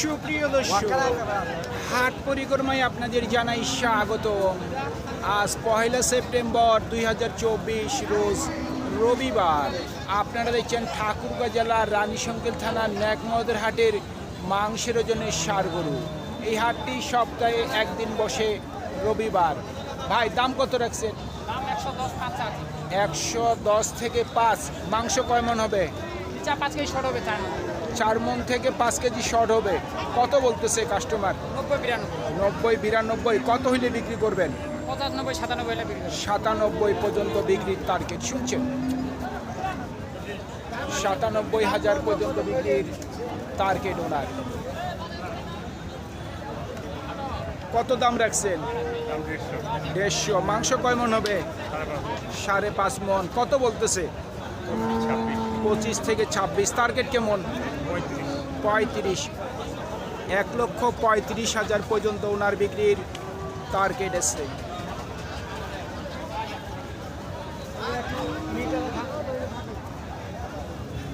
সুপ্রিয় দর্শক হাট পরিক্রমায় আপনাদের জানাই স্বাগত। আজ পহেলা সেপ্টেম্বর দুই হাজার চব্বিশ রোজ রবিবার। আপনারা দেখছেন ঠাকুরগাঁ জেলার রানীশঙ্কেল থানার ন্যাকমদের হাটের মাংসের ওজনের গরু। এই হাটটি সপ্তাহে একদিন বসে রবিবার। ভাই দাম কত রাখছেন? একশো দশ থেকে পাঁচ। মাংস কয় মন হবে? পাঁচ কেজি শর্ট হবে। চার মন থেকে পাঁচ কেজি শর্ট হবে। কত বলতেছে কাস্টমার নব্বই বিরানব্বই। কত হইলে বিক্রি করবেন। সাতানব্বই পর্যন্ত বিক্রির টার্গেট শুনছেন? সাতানব্বই হাজার পর্যন্ত বিক্রির টার্গেট ওনার। কত দাম রাখছেন? দেড়শো। মাংস কয় মন হবে? সাড়ে পাঁচ মন। কত বলতেছে? পঁচিশ। থেকে ছাব্বিশ। টার্গেট কেমন? পঁয়ত্রিশ এক লক্ষ পঁয়ত্রিশ হাজার পর্যন্ত ওনার বিক্রির টার্গেট এসছে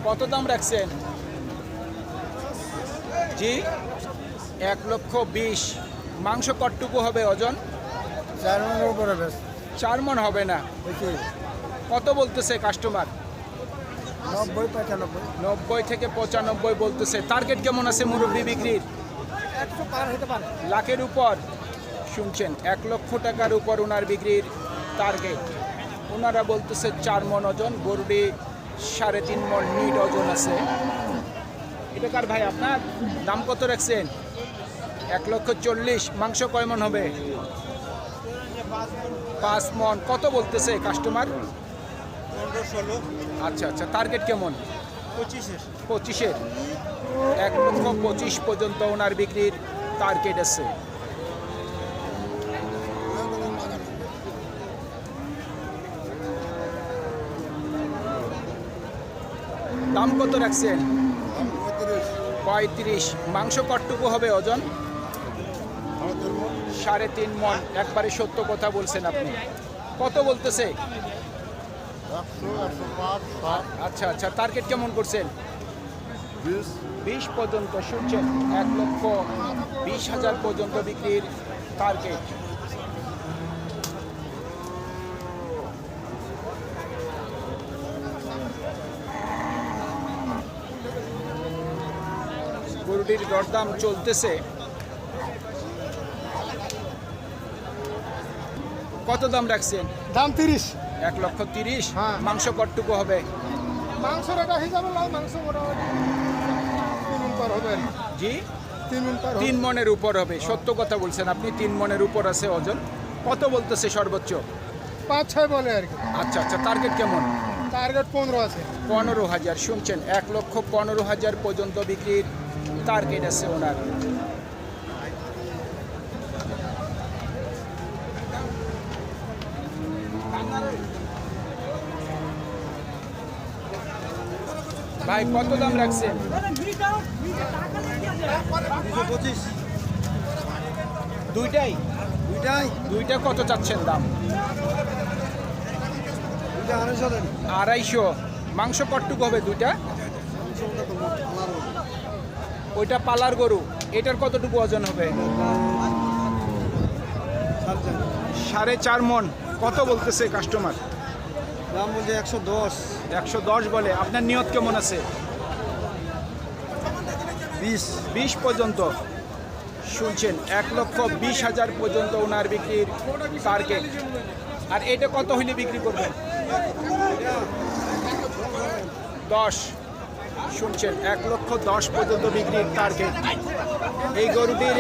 কত দাম রাখছেন? জি এক লক্ষ বিশ। মাংস কটটুকু হবে ওজন? চার মন হবে না। কত বলতেছে কাস্টমার নব্বই পঁচানব্বই। নব্বই থেকে পঁচানব্বই বলতেছে। টার্গেট কেমন আছে মুরব্বী বিক্রির? একশো পার হতে পারে। লাখের উপর। শুনছেন এক লক্ষ টাকার উপর ওনার বিক্রির টার্গেট ওনারা বলতেছে চার মন ওজন গরুটি সাড়ে তিন মন নিট ওজন আছে। এটা কার ভাই আপনার? দাম কত রাখছেন? এক লক্ষ চল্লিশ। মাংস কয় মন হবে? পাঁচ মন। কত বলতেছে কাস্টমার ষোলো আচ্ছা আচ্ছা টার্গেট কেমন? পঁচিশের। পঁচিশের? এক লক্ষ পঁচিশ পর্যন্ত ওনার বিক্রির টার্গেট আছে। দাম কত রাখছেন? পঁয়ত্রিশ। মাংস কটটুকু হবে ওজন? সাড়ে তিন মন একবারে সত্য কথা বলছেন আপনি। কত বলতেছে একশো একশো পাঁচ ষাট আচ্ছা আচ্ছা টার্গেট কেমন করছেন? বিশ। বিশ পর্যন্ত শুনছেন? এক লক্ষ বিশ হাজার পর্যন্ত বিক্রির টার্গেট গরুটির দরদাম চলতেছে। কত দাম রাখছেন? দাম তিরিশ। এক লক্ষ তিরিশ। হ্যাঁ। মাংস কটটুকু হবে? মাংসর এটা হিসাবে নয় মাংস মোটামুটি তিন মিনিট হবে। আর জি? তিন মনের উপর হবে। সত্য কথা বলছেন আপনি তিন মনের উপর আছে ওজন। কত বলতেছে সর্বোচ্চ? পাঁচ ছয় বলে আর কি। আচ্ছা আচ্ছা টার্গেট কেমন? টার্গেট পনেরো আছে। পনেরো হাজার শুনছেন এক লক্ষ পনেরো হাজার পর্যন্ত বিক্রির টার্গেট আছে ওনার। ভাই, কত দাম রাখছেন? দুইটাই? দুইটাই দুইটা কত চাচ্ছেন দাম? আড়াইশো। মাংস কটটুকু হবে দুইটা? ওইটা পালার গরু। এটার কতটুকু ওজন হবে? সাড়ে চার মন। কত বলতেছে কাস্টমার দাম বলছে একশো দশ। একশো দশ বলে। আপনার নিয়ত কেমন আছে? বিশ। বিশ পর্যন্ত। শুনছেন এক লক্ষ বিশ হাজার পর্যন্ত ওনার বিক্রির টার্গেট আর এটা কত হইলে বিক্রি করবেন? দশ। শুনছেন এক লক্ষ দশ পর্যন্ত বিক্রির টার্গেট এই গরুটির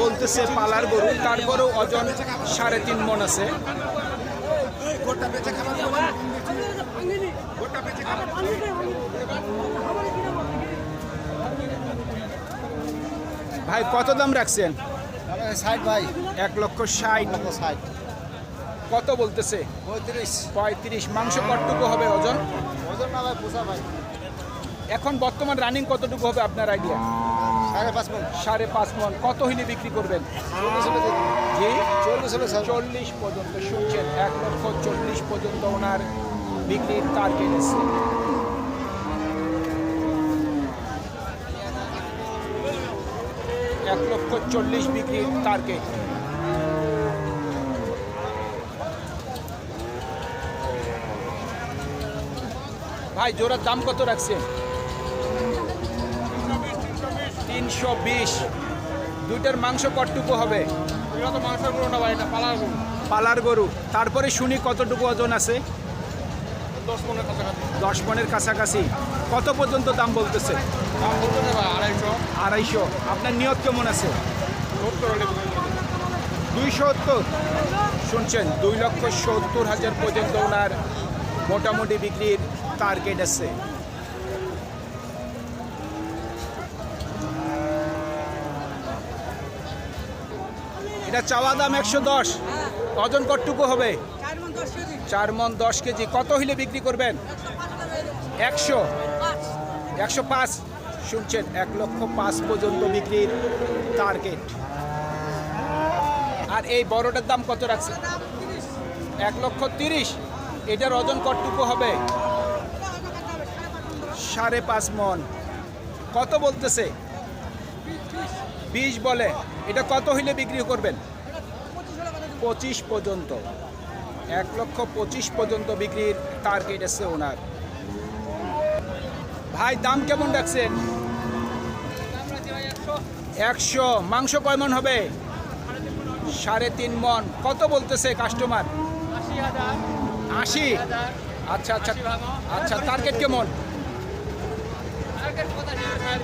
বলতেছে পালার গরু। তারপরেও ওজন সাড়ে তিন মন আছে। ভাই কত দাম রাখছেন? ষাট ভাই। এক লক্ষ ষাট। ষাট। কত বলতেছে? পঁয়ত্রিশ। পঁয়ত্রিশ। মাংস কতটুকু হবে ওজন? ওজন না ভাই পোষা ভাই। এখন বর্তমান রানিং কতটুকু হবে আপনার আইডিয়া সাড়ে পাঁচ মন। সাড়ে পাঁচ মন। কত হইলে বিক্রি করবেন? চল্লিশ পর্যন্ত শুনছেন এক লক্ষ চল্লিশ পর্যন্ত ওনার বিক্রির টার্গেট আছে। এক লক্ষ চল্লিশ বিক্রির টার্গেট ভাই জোড়ার দাম কত রাখছেন? তিনশো বিশ। দুইটার মাংস কতটুকু হবে? এটা তো মাংসের গরুটা ভাই এটা পালার গরু। পালার গরু। তারপরে শুনি কতটুকু ওজন আছে? দশ পনেরো কাছাকাছি। দশ মনের কাছাকাছি। কত পর্যন্ত দাম বলতেছে? দাম বলতে নেই ভাই আড়াইশো। আড়াইশো। আপনার নিয়ত কেমন আছে? সত্তর হলে বিক্রি করে দেবো। দুই সত্তর? শুনছেন দুই লক্ষ সত্তর হাজার পর্যন্ত ওনার মোটামুটি বিক্রির টার্গেট আছে। এটা চাওয়া দাম একশো দশ। ওজন কতটুকু হবে? চার মন দশ কেজি। কত হইলে বিক্রি করবেন? একশো একশো? পাঁচ। শুনছেন এক লক্ষ পাঁচ পর্যন্ত বিক্রির টার্গেট আর এই বড়টার দাম কত রাখছে এক লক্ষ তিরিশ? এটার ওজন কতটুকু হবে? সাড়ে পাঁচ মন। কত বলতেছে? বিশ বলে, এটা কত হইলে বিক্রি করবেন? পঁচিশ পর্যন্ত। এক লক্ষ পঁচিশ পর্যন্ত বিক্রির টার্গেট আছে ওনার। ভাই, দাম কেমন রাখছেন একশো। মাংস কয় মন হবে? সাড়ে তিন মন। কত বলতেছে কাস্টমার আশি। আচ্ছা আচ্ছা। আচ্ছা টার্গেট কেমন?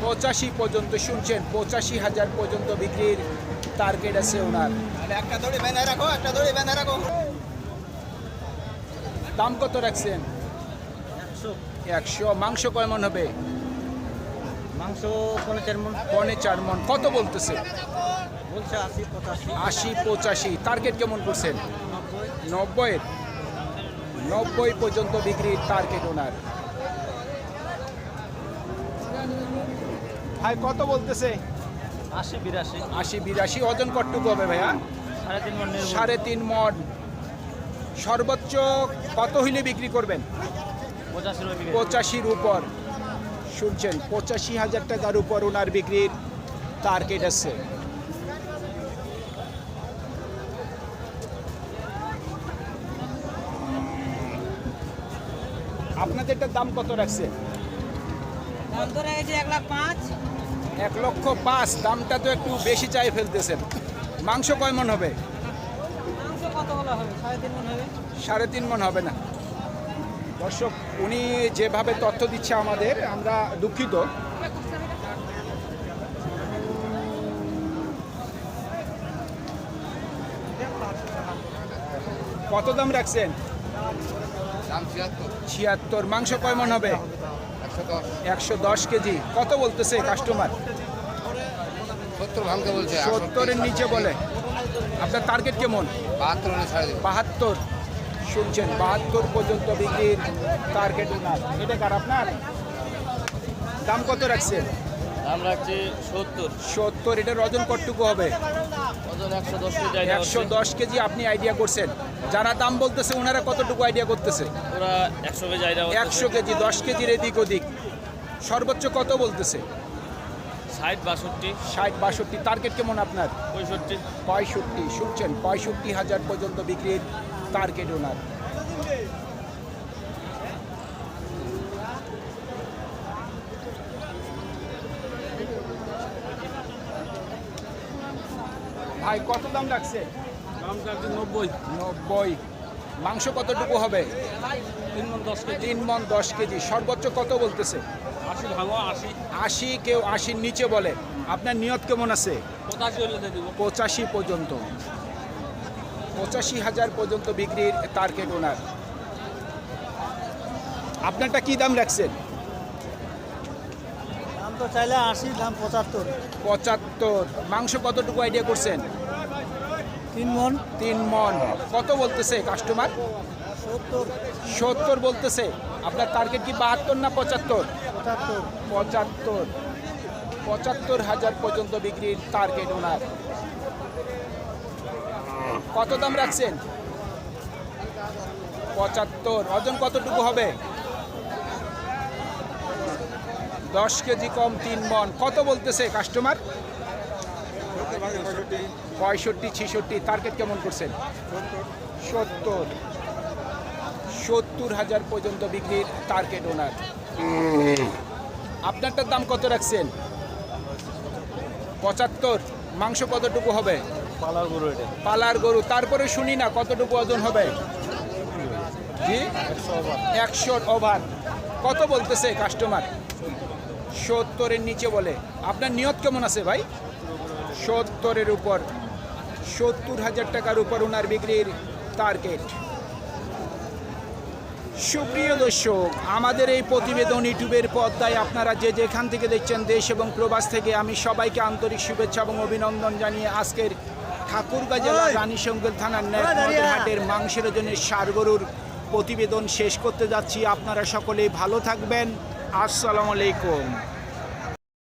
পঁচাশি পর্যন্ত শুনছেন পঁচাশি হাজার পর্যন্ত বিক্রির টার্গেট আছে ওনার। একটা দড়ি বেঁধে রাখো একটা দড়ি বেঁধে রাখো। দাম কত রাখছেন? একশো। মাংস কয় মন হবে? মাংস পনেরো চার মন। পনে চার মন। কত বলতেছে? বলছে আশি পঁচাশি। আশি পঁচাশি। টার্গেট কেমন করছেন? নব্বই। নব্বই। পর্যন্ত বিক্রির টার্গেট ওনার। ভাই কত বলতেছে? আশি বিরাশি। আশি বিরাশি। ওজন কতটুকু হবে ভাইয়া? সাড়ে তিন মন সাড়ে তিন মন সর্বোচ্চ কত হইলে বিক্রি করবেন? পঁচাশির উপর শুনছেন পঁচাশি হাজার টাকার উপর ওনার বিক্রির টার্গেট আছে। আপনাদেরটার দাম কত রাখছে দাম এক লাখ পাঁচ। এক লক্ষ পাঁচ দামটা তো একটু বেশি চাই ফেলতেছেন। মাংস কয় মন হবে? মাংস কত হলে হবে? সাড়ে তিন মন হবে। মন না। দর্শক উনি যেভাবে তথ্য দিচ্ছে আমাদের আমরা দুঃখিত। কত দাম রাখছেন? ছিয়াত্তর। ছিয়াত্তর। মাংস কয় মন হবে? একশো দশ কেজি। কত বলতেছে কাস্টমার সত্তরের নিচে বলে। আপনার টার্গেট কেমন? বাহাত্তর শুনছেন বাহাত্তর পর্যন্ত বিক্রির টার্গেট ওনার। এটা কার আপনার? দাম কত রাখছেন? দাম রাখছি সত্তর। সত্তর এটার ওজন কতটুকু হবে? ওজন একশো দশ কেজি একশো দশ কেজি আপনি আইডিয়া করছেন। যারা দাম বলতেছে ওনারা কতটুকু আইডিয়া করতেছে? ওরা একশো কেজি আইডিয়া একশো কেজি দশ কেজির এদিক ওদিক। সর্বোচ্চ কত বলতেছে? ষাট বাষট্টি। ষাট বাষট্টি টার্গেট কেমন আপনার? পঁয়ষট্টি। পঁয়ষট্টি শুনছেন? পঁয়ষট্টি হাজার পর্যন্ত বিক্রির টার্গেট ওনার। ভাই কত দাম রাখছে? দাম নব্বই। নব্বই। মাংস কতটুকু হবে? তিন মন দশ কেজি। তিন মন দশ কেজি। সর্বোচ্চ কত বলতেছে? আশি ভাঙো আশি। আশি কেউ আশির নিচে বলে। আপনার নিয়ত কেমন আছে? পঁচাশি পর্যন্ত। পঁচাশি হাজার পর্যন্ত বিক্রির টার্গেট ওনার আপনারটা কি দাম রাখছেন? দাম তো চাইলে আশি দাম পঁচাত্তর। পঁচাত্তর। মাংস কতটুকু আইডিয়া করছেন? তিন মন। তিন মন। কত বলতেছে কাস্টমার সত্তর। সত্তর বলতেছে। আপনার টার্গেট কি বাহাত্তর না পঁচাত্তর? পঁচাত্তর। পঁচাত্তর। পঁচাত্তর হাজার পর্যন্ত বিক্রির টার্গেট ওনার। কত দাম রাখছেন? পঁচাত্তর। ওজন কতটুকু হবে? দশ কেজি কম তিন মন। কত বলতেছে কাস্টমার পঁয়ষট্টি ছেষট্টি টার্গেট কেমন করছেন? সত্তর। সত্তর হাজার পর্যন্ত বিক্রির টার্গেট ওনার আপনারটার দাম কত রাখছেন? পঁচাত্তর। মাংস কতটুকু হবে? পালার গরু এটা। পালার গরু। তারপরে শুনি না কতটুকু ওজন হবে? জি? একশো ওভার। কত বলতেছে কাস্টমার সত্তরের নিচে বলে। আপনার নিয়ত কেমন আছে ভাই? সত্তরের উপর সত্তর হাজার টাকার উপর ওনার বিক্রির টার্গেট সুপ্রিয় দর্শক আমাদের এই প্রতিবেদন ইউটিউবের পর্দায় আপনারা যে যেখান থেকে দেখছেন দেশ এবং প্রবাস থেকে আমি সবাইকে আন্তরিক শুভেচ্ছা এবং অভিনন্দন জানিয়ে আজকের ঠাকুরগাঁ জেলার রানীশঙ্কর থানার হাটের মাংসের ওজনের সার গরুর প্রতিবেদন শেষ করতে যাচ্ছি। আপনারা সকলেই ভালো থাকবেন। আসসালামু আলাইকুম।